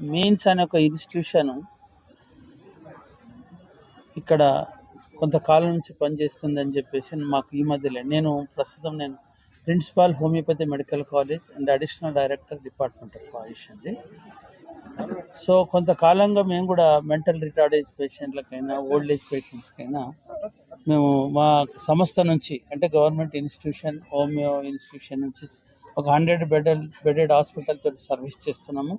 Means అనే ఒక institution ఇక్కడ కొంతకాలం నుంచి పనిచేస్తుందని చెప్పేసి మాకు ఈ మధ్యలో నేను ప్రస్తుతం నేను principal homeopathy medical college and additional director department of Ayush అండి. సో కొంతకాలంగా మేము కూడా మెంటల్ రిటార్డేజ్ పేషెంట్లకైనా ఓల్డ్ ఏజ్ పేషెంట్స్కైనా మేము మా సంస్థ నుంచి అంటే గవర్నమెంట్ ఇన్స్టిట్యూషన్ హోమియో ఇన్స్టిట్యూషన్ నుంచి ఒక హండ్రెడ్ బెడెడ్ బెడెడ్ హాస్పిటల్ తోటి సర్వీస్ చేస్తున్నాము.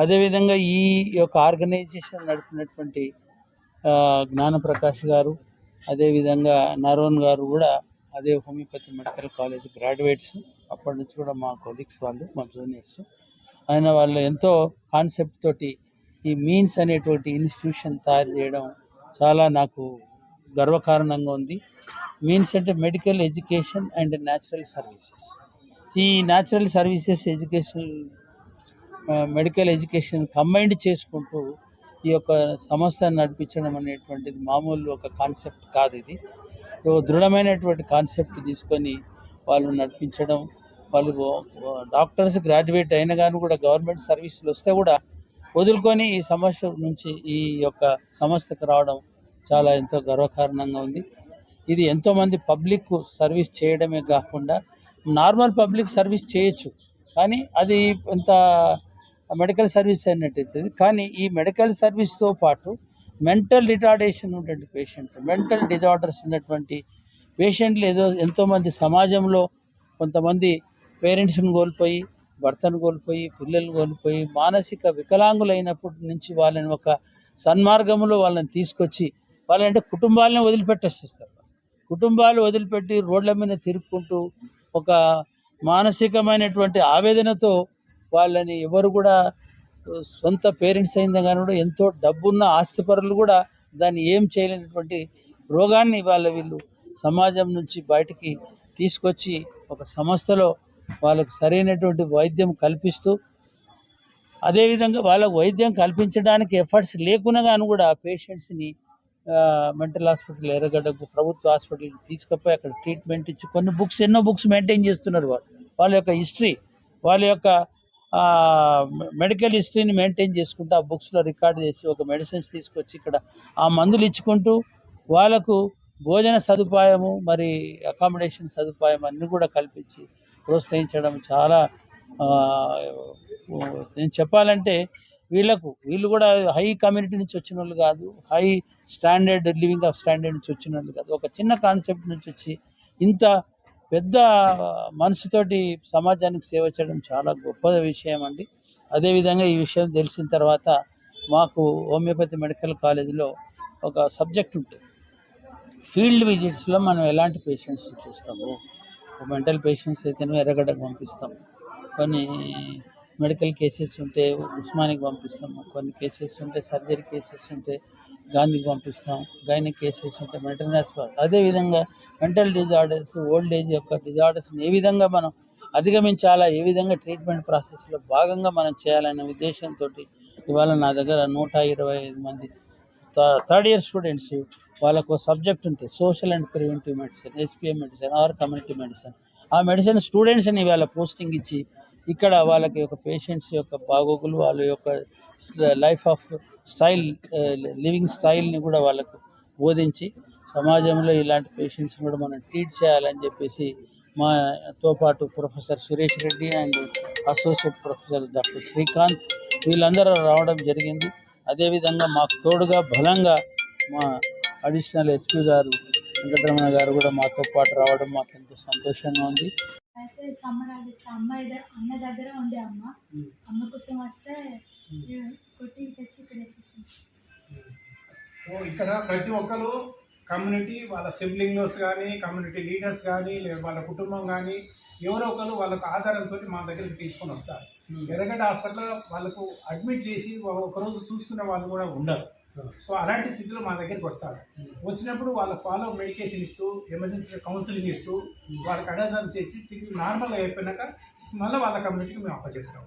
అదేవిధంగా ఈ యొక్క ఆర్గనైజేషన్ నడిపినటువంటి జ్ఞానప్రకాష్ గారు అదేవిధంగా నరోన్ గారు కూడా అదే హోమియోపతి మెడికల్ కాలేజ్ గ్రాడ్యుయేట్స్. అప్పటి నుంచి కూడా మా కొలీగ్స్ వాళ్ళు మా జూనియర్స్. ఆయన వాళ్ళు ఎంతో కాన్సెప్ట్ తోటి ఈ మీన్స్ అనేటువంటి ఇన్స్టిట్యూషన్ తయారు చేయడం చాలా నాకు గర్వకారణంగా ఉంది. మీన్స్ అంటే medical education and natural services. ఈ natural services education medical education combined చేసుకుంటూ ఈ యొక్క సంస్థను నడిపించడం అనేటువంటిది మామూలు ఒక కాన్సెప్ట్ కాదు ఇది. దృఢమైనటువంటి కాన్సెప్ట్ తీసుకొని వాళ్ళు నడిపించడం వాళ్ళు డాక్టర్స్ గ్రాడ్యుయేట్ అయిన కానీ కూడా గవర్నమెంట్ సర్వీసులు వస్తే కూడా వదులుకొని ఈ సమస్య నుంచి ఈ యొక్క సంస్థకు రావడం చాలా ఎంతో గర్వకారణంగా ఉంది. ఇది ఎంతోమంది పబ్లిక్ సర్వీస్ చేయడమే కాకుండా నార్మల్ పబ్లిక్ సర్వీస్ చేయొచ్చు. కానీ అది ఎంత మెడికల్ సర్వీస్ అయినట్టయితుంది. కానీ ఈ మెడికల్ సర్వీస్తో పాటు మెంటల్ రిటార్డేషన్ ఉన్నటువంటి పేషెంట్ మెంటల్ డిజార్డర్స్ ఉన్నటువంటి పేషెంట్లు ఏదో ఎంతోమంది సమాజంలో కొంతమంది పేరెంట్స్ని కోల్పోయి భర్తను కోల్పోయి పిల్లలు కోల్పోయి మానసిక వికలాంగులైనప్పటి నుంచి వాళ్ళని ఒక సన్మార్గంలో వాళ్ళని తీసుకొచ్చి వాళ్ళంటే కుటుంబాలను వదిలిపెట్టేస్తారు కుటుంబాలు వదిలిపెట్టి రోడ్ల మీద తిరుక్కుంటూ ఒక మానసికమైనటువంటి ఆవేదనతో వాళ్ళని ఎవరు కూడా సొంత పేరెంట్స్ అయిందా కానీ కూడా ఎంతో డబ్బున్న ఆస్తిపరులు కూడా దాన్ని ఏం చేయలేనటువంటి రోగాన్ని వాళ్ళ వీళ్ళు సమాజం నుంచి బయటికి తీసుకొచ్చి ఒక సంస్థలో వాళ్ళకు సరైనటువంటి వైద్యం కల్పిస్తూ అదేవిధంగా వాళ్ళకు వైద్యం కల్పించడానికి ఎఫర్ట్స్ లేకున్నా కానీ కూడా పేషెంట్స్ని మెంటల్ హాస్పిటల్ ఎర్రగడ్డకు ప్రభుత్వ హాస్పిటల్కి తీసుకుపోయి అక్కడ ట్రీట్మెంట్ ఇచ్చి కొన్ని బుక్స్ ఎన్నో బుక్స్ మెయింటైన్ చేస్తున్నారు వాళ్ళు. వాళ్ళ యొక్క హిస్టరీ వాళ్ళ యొక్క మెడికల్ హిస్టరీని మెయింటైన్ చేసుకుంటూ ఆ బుక్స్లో రికార్డ్ చేసి ఒక మెడిసిన్స్ తీసుకొచ్చి ఇక్కడ ఆ మందులు ఇచ్చుకుంటూ వాళ్ళకు భోజన సదుపాయము మరి అకామిడేషన్ సదుపాయం అన్నీ కూడా కల్పించి ప్రోత్సహించడం చాలా నేను చెప్పాలంటే వీళ్ళకు వీళ్ళు కూడా హై కమ్యూనిటీ నుంచి వచ్చిన వాళ్ళు కాదు high standard living of standard నుంచి వచ్చిన వాళ్ళు కాదు. ఒక చిన్న కాన్సెప్ట్ నుంచి వచ్చి ఇంత పెద్ద మనసుతోటి సమాజానికి సేవ చేయడం చాలా గొప్ప విషయం అండి. అదేవిధంగా ఈ విషయం తెలిసిన తర్వాత మాకు హోమియోపతి మెడికల్ కాలేజీలో ఒక సబ్జెక్ట్ ఉంటుంది ఫీల్డ్ విజిట్స్లో మనం ఎలాంటి పేషెంట్స్ చూస్తాము? మెంటల్ పేషెంట్స్ అయితేనే ఎర్రగడ్డకు పంపిస్తాము. కొన్ని మెడికల్ కేసెస్ ఉంటే ఉస్మానికి పంపిస్తాము. కొన్ని కేసెస్ ఉంటే సర్జరీ కేసెస్ ఉంటే గాంధీకి పంపిస్తాం. గైనిక్ కేసెస్ ఉంటే మెంటల్ హాస్పిటల్ అదేవిధంగా మెంటల్ డిజార్డర్స్ ఓల్డ్ ఏజ్ యొక్క డిజార్డర్స్ని ఏ విధంగా మనం అధిగమించాలా ఏ విధంగా ట్రీట్మెంట్ ప్రాసెస్లో భాగంగా మనం చేయాలనే ఉద్దేశంతో ఇవాళ నా దగ్గర నూట ఇరవై ఐదు మంది థర్డ్ ఇయర్ స్టూడెంట్స్ వాళ్ళకు సబ్జెక్ట్ ఉంటుంది social and preventive medicine SPM medicine or community medicine. ఆ మెడిసిన్ స్టూడెంట్స్ని ఇవాళ పోస్టింగ్ ఇచ్చి ఇక్కడ వాళ్ళకి యొక్క పేషెంట్స్ యొక్క బాగోగులు వాళ్ళ యొక్క లైఫ్ ఆఫ్ స్టైల్ లివింగ్ స్టైల్ని కూడా వాళ్ళకు బోధించి సమాజంలో ఇలాంటి పేషెంట్స్ కూడా మనం ట్రీట్ చేయాలని చెప్పేసి మాతో పాటు professor Suresh Reddy and associate professor doctor Srikanth వీళ్ళందరూ రావడం జరిగింది. అదేవిధంగా మాకు తోడుగా బలంగా మా అడిషనల్ ఎస్పీ గారు వెంకటరమణ గారు కూడా మాతో పాటు రావడం మాకు ఎంతో సంతోషంగా ఉంది. అయితే సమ్మర్ అమ్మాయి అన్న దగ్గర ఉండే అమ్మ. అమ్మ కోసం వస్తే కొట్టి తెచ్చి ఇక్కడ వేసేసింది సో ఇక్కడ ప్రతి ఒక్కరు కమ్యూనిటీ వాళ్ళ సిబ్లింగ్స్ కానీ కమ్యూనిటీ లీడర్స్ కానీ లేదా వాళ్ళ కుటుంబం కానీ ఎవరో ఒకరు వాళ్ళకు ఆధారంతో మా దగ్గరికి తీసుకొని వస్తారు. ఎర్రగడ్డ హాస్పిటల్ వాళ్ళకు అడ్మిట్ చేసి ఒక- ఒకరోజు చూసుకునే వాళ్ళు కూడా ఉండరు. సో అలాంటి స్థితిలో మా దగ్గరికి వస్తారు. వచ్చినప్పుడు వాళ్ళ ఫాలో మెడికేషన్ ఇస్తూ ఎమర్జెన్సీ కౌన్సిలింగ్ ఇస్తూ వాళ్ళకి అడగడం చేసి తిరిగి నార్మల్గా అయిపోయినాక మళ్ళీ వాళ్ళ కమ్యూనిటీకి మేము అప్పచెప్తాం